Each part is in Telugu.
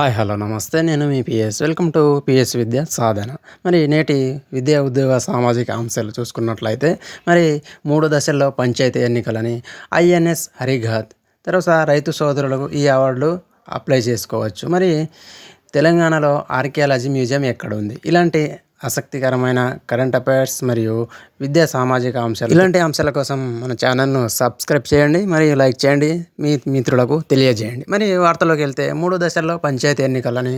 హాయ్ హలో నమస్తే. నేను మీ P S. Welcome to P S Vidya Sadhana. మరి నేటి విద్యా ఉద్యోగ సామాజిక అంశాలు చూసుకున్నట్లయితే మరి మూడు దశల్లో పంచాయతీ ఎన్నికలని ఐఎన్ఎస్ హరిఘాత్ తర్వాత రైతు సోదరులకు ఈ అవార్డులు అప్లై చేసుకోవచ్చు. మరి తెలంగాణలో ఆర్కియాలజీ మ్యూజియం ఎక్కడ ఉంది ఇలాంటి ఆసక్తికరమైన కరెంట్ అఫైర్స్ మరియు విద్యా సామాజిక అంశాలు. ఇలాంటి అంశాల కోసం మన ఛానల్ను సబ్స్క్రైబ్ చేయండి మరియు లైక్ చేయండి మీ మిత్రులకు తెలియజేయండి. మరి వార్తలోకి వెళ్తే మూడు దశల్లో పంచాయతీ ఎన్నికలని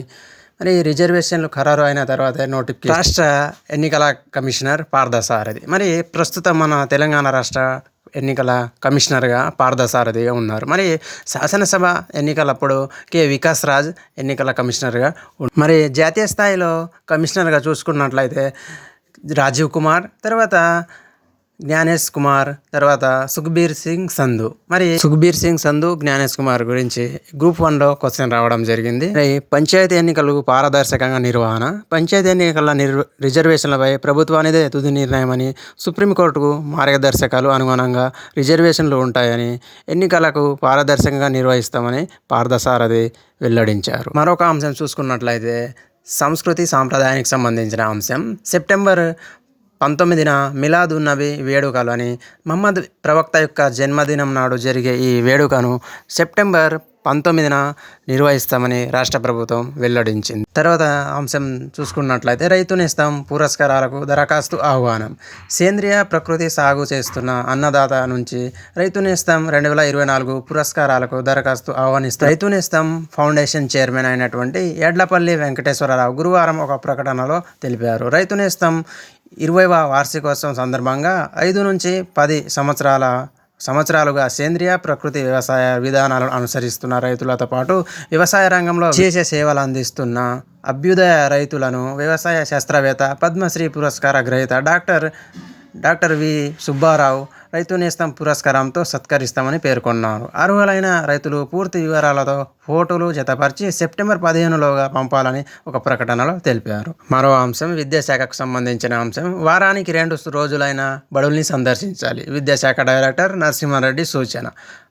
మరి రిజర్వేషన్లు ఖరారు అయిన తర్వాత నోటిఫికేషన్ రాష్ట్ర ఎన్నికల కమిషనర్ పార్థసారథి మరి ప్రస్తుతం మన తెలంగాణ రాష్ట్ర ఎన్నికల కమిషనర్గా పార్థసారథిగా ఉన్నారు. మరి శాసనసభ ఎన్నికలప్పుడు కె. వికాస్ రాజ్ ఎన్నికల కమిషనర్గా మరి జాతీయ స్థాయిలో కమిషనర్గా చూసుకున్నట్లయితే రాజీవ్ కుమార్ తర్వాత జ్ఞానేష్ కుమార్ తర్వాత సుఖ్బీర్ సింగ్ సంధు. మరి సుఖ్బీర్ సింగ్ సంధు జ్ఞానేష్ కుమార్ గురించి గ్రూప్ వన్లో క్వశ్చన్ రావడం జరిగింది. పంచాయతీ ఎన్నికలు పారదర్శకంగా నిర్వహణ పంచాయతీ ఎన్నికల నిర్ రిజర్వేషన్లపై ప్రభుత్వానిదే తుది నిర్ణయమని సుప్రీంకోర్టుకు మార్గదర్శకాలు అనుగుణంగా రిజర్వేషన్లు ఉంటాయని ఎన్నికలకు పారదర్శకంగా నిర్వహిస్తామని పార్థసారథి వెల్లడించారు. మరొక అంశం చూసుకున్నట్లయితే సంస్కృతి సాంప్రదాయానికి సంబంధించిన అంశం. సెప్టెంబర్ పంతొమ్మిదిన మిలాద్ ఉన్నబి వేడుకలు అని మహమ్మద్ ప్రవక్త యొక్క జన్మదినం నాడు జరిగే ఈ వేడుకను సెప్టెంబర్ పంతొమ్మిదిన నిర్వహిస్తామని రాష్ట్ర ప్రభుత్వం వెల్లడించింది. తర్వాత అంశం చూసుకున్నట్లయితే రైతు నేస్తం పురస్కారాలకు దరఖాస్తు ఆహ్వానం. సేంద్రియ ప్రకృతి సాగు చేస్తున్న అన్నదాత నుంచి రైతు నేస్తం రెండు వేల ఇరవై నాలుగు పురస్కారాలకు దరఖాస్తు ఆహ్వానిస్తారు. రైతు నేస్తం ఫౌండేషన్ చైర్మన్ అయినటువంటి ఎడ్లపల్లి వెంకటేశ్వరరావు గురువారం ఒక ప్రకటనలో తెలిపారు. రైతు నేస్తం ఇరవైవ వార్షికోత్సవం సందర్భంగా ఐదు నుంచి పది సంవత్సరాల సంవత్సరాలుగా సేంద్రియ ప్రకృతి వ్యవసాయ విధానాలను అనుసరిస్తున్న రైతులతో పాటు వ్యవసాయ రంగంలో చేసే సేవలు అందిస్తున్న అభ్యుదయ రైతులను వ్యవసాయ శాస్త్రవేత్త పద్మశ్రీ పురస్కార గ్రహీత డాక్టర్ డాక్టర్ వి సుబ్బారావు రైతు నేస్తం పురస్కారంతో సత్కరిస్తామని పేర్కొన్నారు. అర్హులైన రైతులు పూర్తి వివరాలతో ఫోటోలు జతపరిచి సెప్టెంబర్ పదిహేనులోగా పంపాలని ఒక ప్రకటనలో తెలిపారు. మరో అంశం విద్యాశాఖకు సంబంధించిన అంశం వారానికి రెండు రోజులైన బడుల్ని సందర్శించాలి. విద్యాశాఖ డైరెక్టర్ నరసింహారెడ్డి సూచన.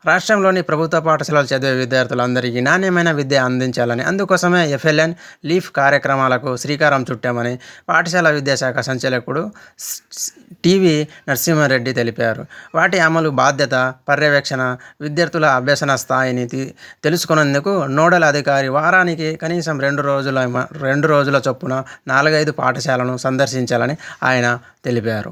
రాష్ట్రంలోని ప్రభుత్వ పాఠశాలలు చదివే విద్యార్థులందరికీ నాణ్యమైన విద్య అందించాలని అందుకోసమే ఎఫ్ఎల్ఎన్ లీఫ్ కార్యక్రమాలకు శ్రీకారం చుట్టామని పాఠశాల విద్యాశాఖ సంచాలకుడు టీవీ నరసింహారెడ్డి తెలిపారు. వాటి అమలు బాధ్యత పర్యవేక్షణ విద్యార్థుల అభ్యసన స్థాయిని తెలుసుకున్నందుకు తెలుసుకునేందుకు నోడల్ అధికారి వారానికి కనీసం రెండు రోజుల మ- రెండు రోజుల చొప్పున నాలుగైదు పాఠశాలను సందర్శించాలని ఆయన తెలిపారు.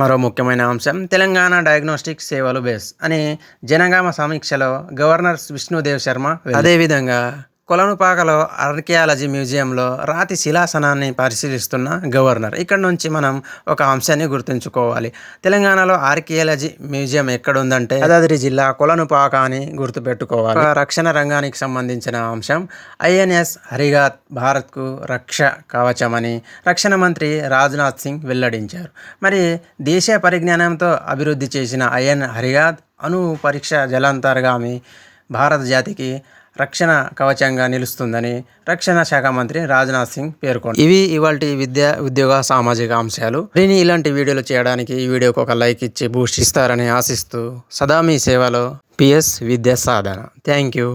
మరో ముఖ్యమైన అంశం తెలంగాణ డయాగ్నోస్టిక్ సేవలు బేస్ అని జనగామ సమీక్షలో గవర్నర్ విష్ణుదేవ్ శర్మ అదేవిధంగా కొలనుపాకలో ఆర్కియాలజీ మ్యూజియంలో రాతి శిలాసనాన్ని పరిశీలిస్తున్న గవర్నర్. ఇక్కడ నుంచి మనం ఒక అంశాన్ని గుర్తుంచుకోవాలి. తెలంగాణలో ఆర్కియాలజీ మ్యూజియం ఎక్కడుందంటే యాదాద్రి జిల్లా కొలనుపాక అని గుర్తుపెట్టుకోవాలి. రక్షణ రంగానికి సంబంధించిన అంశం ఐఎన్ఎస్ హరిగాత్ భారత్కు రక్ష కవచమని రక్షణ మంత్రి రాజ్నాథ్ సింగ్ వెల్లడించారు. మరి దేశీయ పరిజ్ఞానంతో అభివృద్ధి చేసిన ఐఎన్ హరిగాత్ అణు పరీక్ష జలాంతర్గామి భారత జాతికి రక్షణ కవచంగా నిలుస్తుందని రక్షణ శాఖ మంత్రి రాజ్నాథ్ సింగ్ పేర్కొన్నారు. ఇవి ఇవాళ విద్య ఉద్యోగ సామాజిక అంశాలు. దీని ఇలాంటి వీడియోలు చేయడానికి ఈ వీడియోకి ఒక లైక్ ఇచ్చి బూస్ట్ ఇస్తారని ఆశిస్తూ సదా మీ సేవలో పిఎస్ విద్యా సాధన. Thank you.